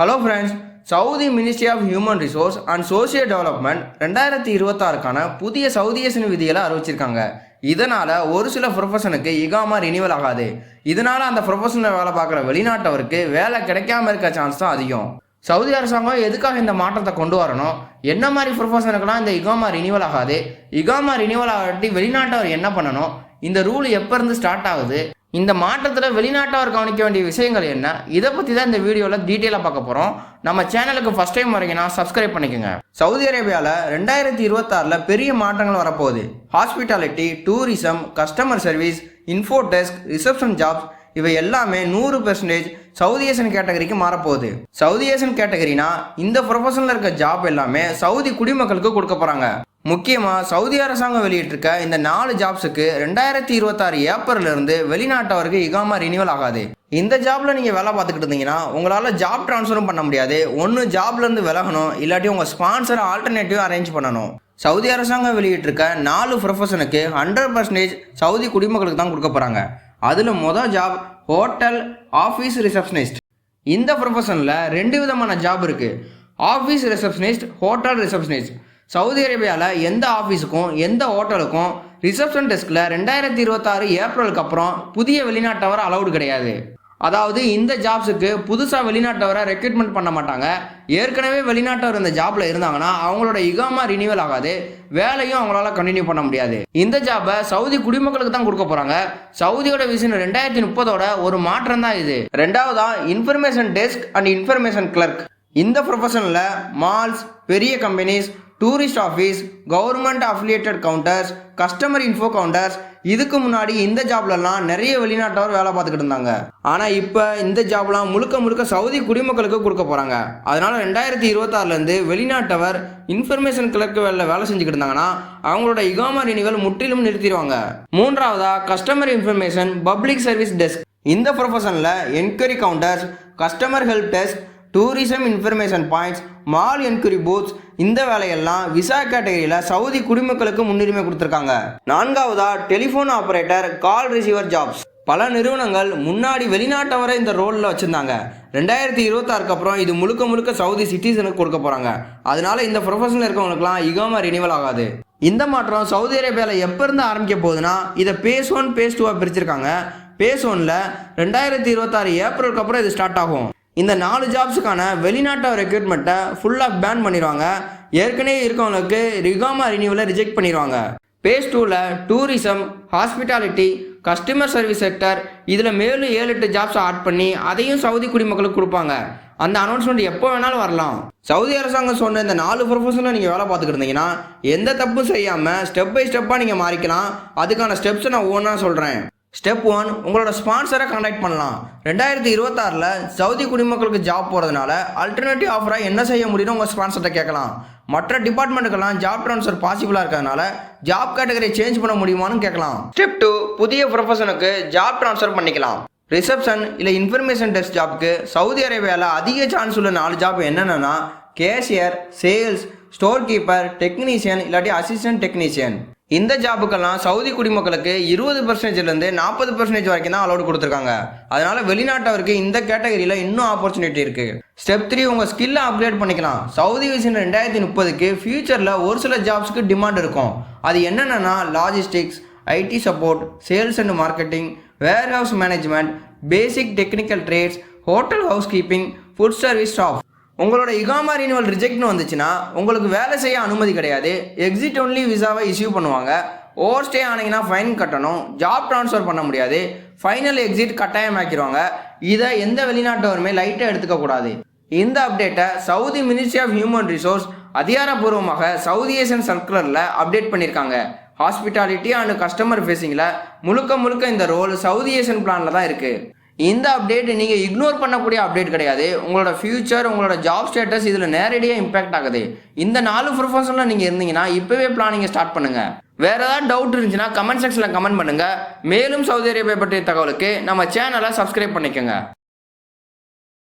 Hello friends Saudi ministry of human resource and social development ரெண்டாயிரத்தி இருபத்தாறுக்கான புதிய சவுதியேசன் விதிகளை அறிவிச்சிருக்காங்க. இதனால் ஒரு சில ப்ரொஃபஷனுக்கு இகாமா ரினிவல் ஆகாது. இதனால் அந்த ப்ரொஃபஷனில் வேலை பார்க்குற வெளிநாட்டவருக்கு வேலை கிடைக்காம இருக்க சான்ஸ் தான் அதிகம். சவுதி அரசாங்கம் எதுக்காக இந்த மாற்றத்தை கொண்டு வரணும்? என்ன மாதிரி ப்ரொஃபஷனுக்குலாம் இந்த இகாமா ரினிவல் ஆகாது? இகாமா ரினிவல் ஆகாட்டி வெளிநாட்டவர் என்ன பண்ணணும்? இந்த ரூல் எப்போ இருந்து ஸ்டார்ட் ஆகுது? இந்த மாற்றத்தில் வெளிநாட்டவர் கவனிக்க வேண்டிய விஷயங்கள் என்ன? இதை பற்றி தான் இந்த வீடியோவில் டீட்டெயிலாக பார்க்க போகிறோம் நம்ம சேனலுக்கு ஃபஸ்ட் டைம் வரீங்கன்னா சப்ஸ்கிரைப் பண்ணிக்கோங்க. சவுதி அரேபியாவில் ரெண்டாயிரத்தி இருபத்தாறில் பெரிய மாற்றங்கள் வரப்போகுது. Hospitality tourism customer service info desk reception jobs இவை எல்லாமே நூறு பெர்சன்டேஜ் சவுதி ஏஷன் கேட்டகரிக்கு மாறப்போகுது. சவுதி ஏஷன் கேட்டகரினா இந்த ப்ரொஃபஷனில் இருக்க ஜாப் எல்லாமே சவுதி குடிமக்களுக்கு கொடுக்க போகிறாங்க முக்கியமாக சவுதி அரசாங்கம் வெளியிட்டிருக்க இந்த நாலு ஜாப்ஸுக்கு ரெண்டாயிரத்தி இருபத்தாறு ஏப்ரல்லேருந்து வெளிநாட்டவருக்கு இகாமா ரினியூவல் ஆகாது. இந்த ஜாப்பில் நீங்கள் வேலை பார்த்துக்கிட்டு இருந்தீங்கன்னா உங்களால் ஜாப் ட்ரான்ஸ்ஃபரும் பண்ண முடியாது. ஒன்று ஜாப்லேருந்து விலகணும் இல்லாட்டி உங்கள் ஸ்பான்சர் ஆல்டர்னேட்டிவ் அரேஞ்ச் பண்ணணும். சவுதி அரசாங்கம் வெளியிட்டிருக்க நாலு ப்ரொஃபஷனுக்கு ஹண்ட்ரட் பர்சன்டேஜ் சவுதி குடிமக்களுக்கு தான் கொடுக்க போகிறாங்க அதில் மொதல் ஜாப் ஹோட்டல் ஆஃபீஸ் ரிசப்ஷனிஸ்ட் இந்த ப்ரொஃபஷனில் ரெண்டு விதமான ஜாப் இருக்குது office receptionist hotel receptionist Saudi அரேபியாவில் எந்த ஆஃபீஸுக்கும் எந்த ஹோட்டலுக்கும் ரிசப்ஷன் டெஸ்கில் ரெண்டாயிரத்தி இருபத்தாறு ஏப்ரலுக்கு அப்புறம் புதிய வெளிநாட்டவர் அலௌடு கிடையாது. அதாவது இந்த ஜாப்ஸுக்கு புதுசாக வெளிநாட்டவரை ரெக்ரூட்மெண்ட் பண்ண மாட்டாங்க. ஏற்கனவே வெளிநாட்டவர் இந்த ஜாப்பில் இருந்தாங்கன்னா அவங்களோட இகாமா ரினியூவல் ஆகாது. வேலையும் அவங்களால கண்டினியூ பண்ண முடியாது. இந்த ஜாபை சவுதி குடிமக்களுக்கு தான் கொடுக்க போகிறாங்க சவுதியோட விஷயம் ரெண்டாயிரத்தி முப்பதோட ஒரு மாற்றம் தான் இது. ரெண்டாவதா information desk and information clerk இந்த ப்ரொஃபஷனில் மால்ஸ் பெரிய companies tourist office government affiliated counters customer info counters இதுக்கு முன்னாடி இந்த ஜாப்லலாம் நிறைய வெளிநாட்டவர் வேலை பார்த்துக்கிட்டு இருந்தாங்க. ஆனால் இப்போ இந்த ஜாப்லாம் முழுக்க முழுக்க சவுதி குடிமக்களுக்கு கொடுக்க போகிறாங்க அதனால் ரெண்டாயிரத்தி இருபத்தாறுலேருந்து வெளிநாட்டவர் இன்ஃபர்மேஷன் கிளர்க்கு வேலை வேலை செஞ்சுக்கிட்டு இருந்தாங்கன்னா அவங்களோட இகாமா ரினிவல் முற்றிலும் நிறுத்திடுவாங்க. மூன்றாவதா customer information public service desk இந்த ப்ரொஃபஷனில் enquiry counters customer help desk tourism information points mall enquiry booths இந்த வேலையெல்லாம் விசா கேட்டகரியில் சவுதி குடிமக்களுக்கு முன்னுரிமை கொடுத்துருக்காங்க. நான்காவதா telephone operator call receiver jobs பல நிறுவனங்கள் முன்னாடி வெளிநாட்டவரை இந்த ரோலில் வச்சுருந்தாங்க. ரெண்டாயிரத்தி இருபத்தாறுக்கு அப்புறம் இது முழுக்க முழுக்க சவுதி சிட்டிசனுக்கு கொடுக்க போகிறாங்க அதனால இந்த ப்ரொஃபஷனில் இருக்கவங்களுக்குலாம் இகமாக ரினிவல் ஆகாது. இந்த மாற்றம் சவுதி அரேபியாவில் எப்போ இருந்து ஆரம்பிக்க போகுதுன்னா இதை பேஸ் ஒன் பேஸ் டூவாக பிரிச்சிருக்காங்க. பேஸ் ஒன்ல ரெண்டாயிரத்தி இருபத்தாறு ஏப்ரலுக்கு அப்புறம் இது ஸ்டார்ட் ஆகும். இந்த நாலு ஜாப்ஸுக்கான வெளிநாட்டு ரெக்ரூட்மெண்ட்டை ஃபுல்லாக பேன் பண்ணிடுவாங்க. ஏற்கனவே இருக்கவங்களுக்கு ரிகாமா ரினியூவலை ரிஜெக்ட் பண்ணிடுவாங்க. பேஸ் டூவில் tourism hospitality customer service sector இதில் மேலும் ஏழு எட்டு ஜாப்ஸ் ஆட் பண்ணி அதையும் சவுதி குடிமக்களுக்கு கொடுப்பாங்க. அந்த அனௌன்ஸ்மெண்ட் எப்போ வேணாலும் வரலாம். சவுதி அரசாங்கம் சொன்ன இந்த நாலு ப்ரொஃபஷனில் நீங்கள் வேலை பார்த்துக்கிட்டு இருந்தீங்கன்னா எந்த தப்பும் செய்யாமல் ஸ்டெப் பை ஸ்டெப்பாக நீங்கள் மாறிக்கலாம். அதுக்கான ஸ்டெப்ஸை நான் ஒவ்வொன்றா சொல்கிறேன் ஸ்டெப் ஒன் உங்களோட ஸ்பான்சரை கான்டாக்ட் பண்ணலாம். ரெண்டாயிரத்தி இருபத்தாறில் சவுதி குடிமக்களுக்கு ஜாப் போகிறதுனால அல்டர்னேட்டிவ் ஆஃபராக என்ன செய்ய முடியும்னு உங்கள் ஸ்பான்சர்கிட்ட கேட்கலாம். மற்ற டிபார்ட்மெண்ட்டுக்கெல்லாம் ஜாப் ட்ரான்ஸ்ஃபர் பாசிபிளாக இருக்கிறதுனால ஜாப் கேட்டகரி சேஞ்ச் பண்ண முடியுமான்னு கேட்கலாம். ஸ்டெப் டூ புதிய ப்ரொஃபஷனுக்கு ஜாப் ட்ரான்ஸ்ஃபர் பண்ணிக்கலாம். ரிசப்ஷன் இல்லை இன்ஃபர்மேஷன் டெஸ்க் ஜாப்க்கு சவுதி அரேபியாவில் அதிக சான்ஸ் உள்ள நாலு ஜாப் என்னென்னா cashier sales store keeper technician இல்லாட்டி அசிஸ்டன்ட் டெக்னீஷியன் இந்த ஜாபுக்கெல்லாம் சவுதி குடிமக்களுக்கு இருபது பர்சன்டேஜ்லேருந்து நாற்பது பர்சன்டேஜ் வரைக்கும் தான் அலோடு கொடுத்துருக்காங்க. அதனால வெளிநாட்டவருக்கு இந்த கேட்டகரியில் இன்னும் ஆப்பர்ச்சுனிட்டி இருக்குது ஸ்டெப் த்ரீ உங்கள் ஸ்கில்லை அப்கிரேட் பண்ணிக்கலாம். சவுதி விசின் ரெண்டாயிரத்தி முப்பதுக்கு ஃபியூச்சரில் ஒரு சில ஜாப்ஸ்க்கு டிமாண்ட் இருக்கும். அது என்னென்னா logistics IT support sales and marketing warehouse management basic technical trades hotel housekeeping food service staff உங்களோட இகாமா ரினிவல் ரிஜெக்ட்னு வந்துச்சுன்னா உங்களுக்கு வேலை செய்ய அனுமதி கிடையாது. எக்ஸிட் ஒன்லி விசாவை இஷ்யூ பண்ணுவாங்க. ஓவர் ஸ்டே ஆனீங்கன்னா ஃபைன் கட்டணும். ஜாப் ட்ரான்ஸ்ஃபர் பண்ண முடியாது. ஃபைனல் எக்ஸிட் கட்டாயமாக்கிடுவாங்க இதை எந்த வெளிநாட்டவருமே லைட்டாக எடுத்துக்கக்கூடாது. இந்த அப்டேட்டை Saudi ministry of human resource அதிகாரப்பூர்வமாக சவுதி ஏஷியன் சர்க்குலரில் அப்டேட் பண்ணியிருக்காங்க ஹாஸ்பிட்டாலிட்டி அண்ட் கஸ்டமர் ஃபேஸிங்கில் முழுக்க முழுக்க இந்த ரோல் சவுதி ஏஷியன் பிளானில் தான் இருக்குது இந்த அப்டேட் நீங்கள் இக்னோர் பண்ணக்கூடிய அப்டேட் கிடையாது. உங்களோட ஃபியூச்சர் உங்களோட ஜாப் ஸ்டேட்டஸ் இதில் நேரடியாக இம்பாக்ட் ஆகுது. இந்த நாலு ப்ரொஃபஷனில் நீங்கள் இருந்தீங்கன்னா இப்போவே பிளானிங்கை ஸ்டார்ட் பண்ணுங்கள் வேறு ஏதாவது டவுட் இருந்துச்சுன்னா கமெண்ட் செக்ஷனில் கமெண்ட் பண்ணுங்கள் மேலும் சவுதி அரேபியா பற்றிய தகவலுக்கு நம்ம சேனலை சப்ஸ்கிரைப் பண்ணிக்கோங்க.